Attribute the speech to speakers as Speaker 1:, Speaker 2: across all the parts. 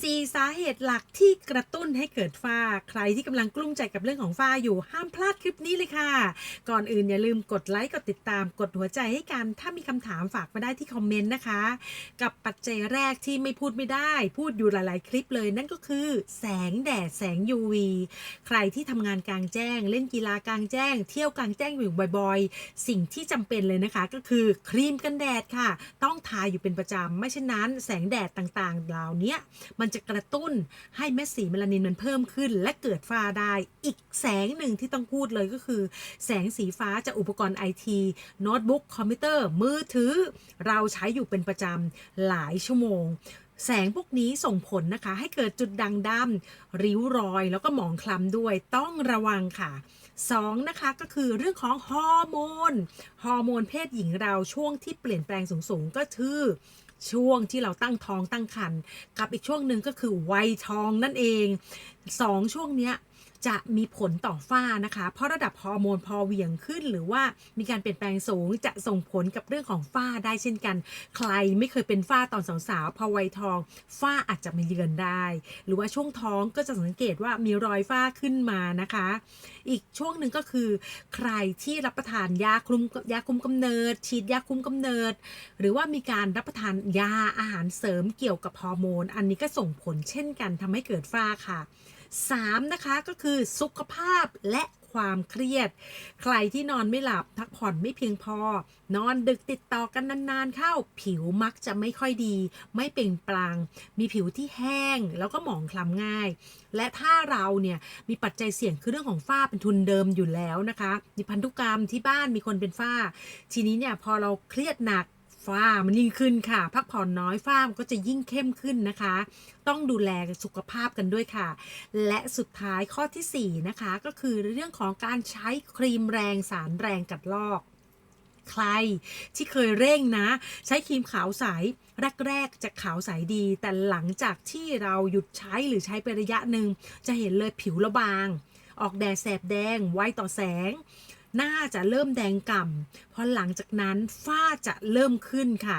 Speaker 1: สี่สาเหตุหลักที่กระตุ้นให้เกิดฝ้า ใครที่กำลังกลุ้มใจกับเรื่องของฝ้าอยู่ห้ามพลาดคลิปนี้เลยค่ะ ก่อนอื่นอย่าลืมกดไลค์กดติดตาม กดหัวใจให้กัน ถ้ามีคำถามฝากมาได้ที่คอมเมนต์นะคะ กับปัจจัยแรกที่ไม่พูดไม่ได้ พูดอยู่หลาย ๆ คลิปเลยนั่นก็คือ แสงแดดแสง UV ใครที่ทำงานกลางแจ้ง เล่นกีฬากลางแจ้ง เที่ยวกลางแจ้งอยู่บ่อยๆ สิ่งที่จำเป็นเลยนะคะ ก็คือครีมกันแดดค่ะ ต้องทาอยู่เป็นประจำไม่เช่นนั้น แสงแดดต่างๆ เหล่านี้มันจะกระตุ้นให้เม็ดสีเมลานินมันเพิ่มขึ้น และเกิดฝ้าได้ อีกแสงหนึ่งที่ต้องพูดเลยก็คือ แสงสีฟ้าจากอุปกรณ์ไอทีโน้ตบุ๊กคอมพิวเตอร์ มือถือ เราใช้อยู่เป็นประจำหลายชั่วโมงแสงพวกนี้ส่งผลนะคะ ให้เกิดจุดด่างดำริ้วรอย แล้วก็หมองคล้ำด้วยต้องระวังค่ะสองนะคะก็คือเรื่องของฮอร์โมน ฮอร์โมนเพศหญิงเราช่วงที่เปลี่ยนแปลงสูงๆ ก็คือ ช่วงที่เราตั้งท้องตั้งครรภ์กับอีกช่วงหนึ่งก็คือวัยทองนั่นเอง สองช่วงเนี้ยจะมีผลต่อฝ้านะคะ เพราะระดับฮอร์โมนพอเหวี่ยงขึ้น หรือว่ามีการเปลี่ยนแปลงสูงจะส่งผลกับเรื่องของฝ้าได้เช่นกัน ใครไม่เคยเป็นฝ้าตอนสาวๆพอวัยทองฝ้าอาจจะมาเยือนได้ หรือว่าช่วงท้องก็จะสังเกตว่ามีรอยฝ้าขึ้นมานะคะ อีกช่วงหนึ่งก็คือ ใครที่รับประทานยาคุมยาคุมกำเนิด ฉีดยาคุมกำเนิด หรือว่ามีการรับประทานยาอาหารเสริมเกี่ยวกับฮอร์โมน อันนี้ก็ส่งผลเช่นกันทำให้เกิดฝ้าค่ะ 3. นะคะก็คือสุขภาพและความเครียด ใครที่นอนไม่หลับพักผ่อนไม่เพียงพอ นอนดึกติดต่อกันนานๆ เข้าผิวมักจะไม่ค่อยดี ไม่เปล่งปลั่งมีผิวที่แห้งแล้วก็หมองคล้ำง่าย และถ้าเราเนี่ยมีปัจจัยเสี่ยงคือเรื่องของฝ้าเป็นทุนเดิมอยู่แล้วนะคะ มีพันธุกรรมที่บ้านมีคนเป็นฝ้า ทีนี้เนี่ยพอเราเครียดหนัก ฝ้ามันยิ่งขึ้นค่ะ พักผ่อนน้อยฝ้ามันก็จะยิ่งเข้มขึ้นนะคะ ต้องดูแลสุขภาพกันด้วยค่ะ และสุดท้ายข้อทีสี่ 4 นะคะ ก็คือเรื่องของการใช้ครีมแรงสารแรงกัดลอกใครที่เคยเร่งนะ ใช้ครีมขาวใสแรกๆจะขาวใสดี แต่หลังจากที่เราหยุดใช้หรือใช้ไประยะหนึ่งจะเห็นเลยผิวระบาง ออกแดดแสบแดงไวต่อแสงหน้าจะเริ่มแดงก่ำพอหลังจากนั้นฝ้าจะเริ่มขึ้นค่ะ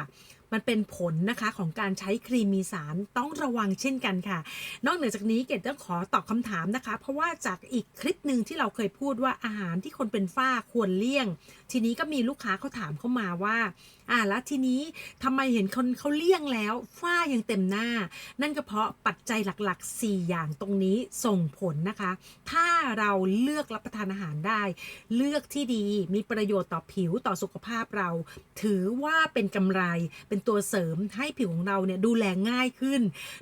Speaker 1: มันเป็นผลนะคะของการใช้ครีมมีสารต้องระวังเช่นกันค่ะ นอกเหนือจากนี้เกดต้องขอตอบคำถามนะคะ เพราะว่าจากอีกคลิปหนึ่งที่เราเคยพูดว่าอาหารที่คนเป็นฝ้าควรเลี่ยง ทีนี้ก็มีลูกค้าเขาถามเข้ามาว่า อ่าแล้วทีนี้ทำไมเห็นคนเขาเลี่ยงแล้วฝ้ายังเต็มหน้า นั่นก็เพราะปัจจัยหลักๆ 4 อย่างตรงนี้ส่งผลนะคะ ถ้าเราเลือกรับประทานอาหารได้ เลือกที่ดีมีประโยชน์ต่อผิวต่อสุขภาพเรา ถือว่าเป็นกำไรเป็นตัวเสริมให้ผิวของเราเนี่ยดูแลง่ายขึ้น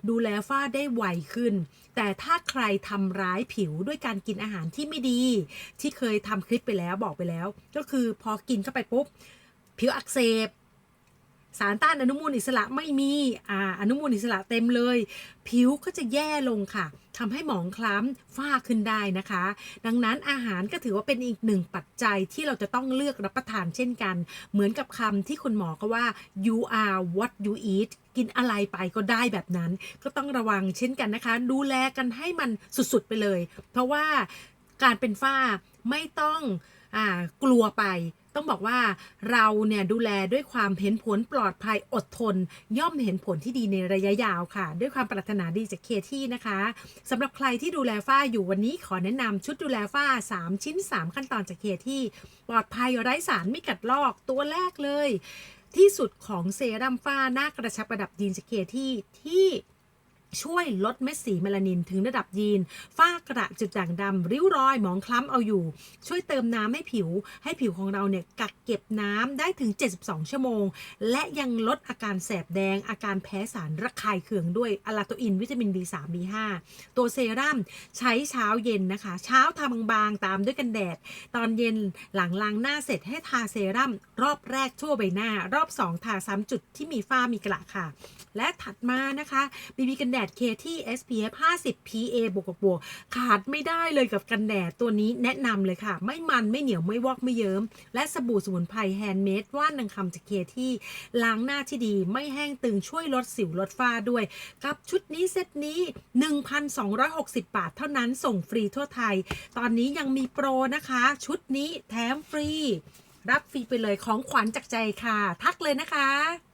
Speaker 1: ดูแลฝ้าได้ไวขึ้น แต่ถ้าใครทำร้ายผิวด้วยการกินอาหารที่ไม่ดี ที่เคยทำคลิปไปแล้วบอกไปแล้ว ก็คือพอกินเข้าไปปุ๊บ ผิวอักเสบ สารต้านอนุมูลอิสระไม่มีอ่าอนุมูลอิสระเต็มเลย ผิวก็จะแย่ลงค่ะทำให้หมองคล้ำฝ้าขึ้นได้นะคะ ดังนั้นอาหารก็ถือว่าเป็นอีกหนึ่งปัจจัยที่เราจะต้องเลือกรับประทานเช่นกัน เหมือนกับคำที่คุณหมอก็ว่า you are what you eat กินอะไรไปก็ได้แบบนั้น ก็ต้องระวังเช่นกันนะคะ ดูแลกันให้มันสุดๆไปเลย เพราะว่าการเป็นฝ้าไม่ต้องอกลัวไป ต้องบอกว่าเราเนี่ยดูแลด้วยความเห็นผลปลอดภัยอดทน ย่อมเห็นผลที่ดีในระยะยาวค่ะ ด้วยความปรารถนาดีจากเคที่นะคะสำหรับใครที่ดูแลฝ้าอยู่วันนี้ขอแนะนำชุดดูแลฝ้า 3 ชิ้น 3 ขั้นตอนจากเคที่ปลอดภัยไร้สารไม่กัดลอกตัวแรกเลย ที่สุดของเซรั่มฝ้าหน้ากระชับระดับยีนจากเคที่ที่ ช่วยลดเม็ดสีเมลานินถึงระดับยีน ฝ้ากระจุดด่างดำริ้วรอยหมองคล้ำเอาอยู่ ช่วยเติมน้ำให้ผิว ให้ผิวของเราเนี่ยกักเก็บน้ำได้ถึง 72 ชั่วโมง และยังลดอาการแสบแดง อาการแพ้สารระคายเคืองด้วยอะลาโตอิน วิตามิน B3 B5 ตัวเซรั่มใช้เช้าเย็นนะคะ เช้าทาบางๆ ตามด้วยกันแดด ตอนเย็นหลังล้างหน้าเสร็จให้ทาเซรั่มรอบแรกทั่วใบหน้า รอบ 2 ทาซ้ำจุดที่มีฝ้ามีกระค่ะ และถัดมานะคะบีบีกันแดดเคที่ SPF 50 PA บวกบวกขาดไม่ได้เลยกับกันแดดตัวนี้แนะนำเลยค่ะ ไม่มันไม่เหนียวไม่วอกไม่เยิ้ม และสบู่สมุนไพรแฮนด์เมดว่านนางคำจากเคที่ล้างหน้าที่ดี ไม่แห้งตึงช่วยลดสิวลดฝ้าด้วย กับชุดนี้เซตนี้ 1,260 บาทเท่านั้นส่งฟรีทั่วไทย ตอนนี้ยังมีโปรนะคะ ชุดนี้แถมฟรี รับฟรีไปเลยของขวัญจากใจค่ะ ทักเลยนะคะ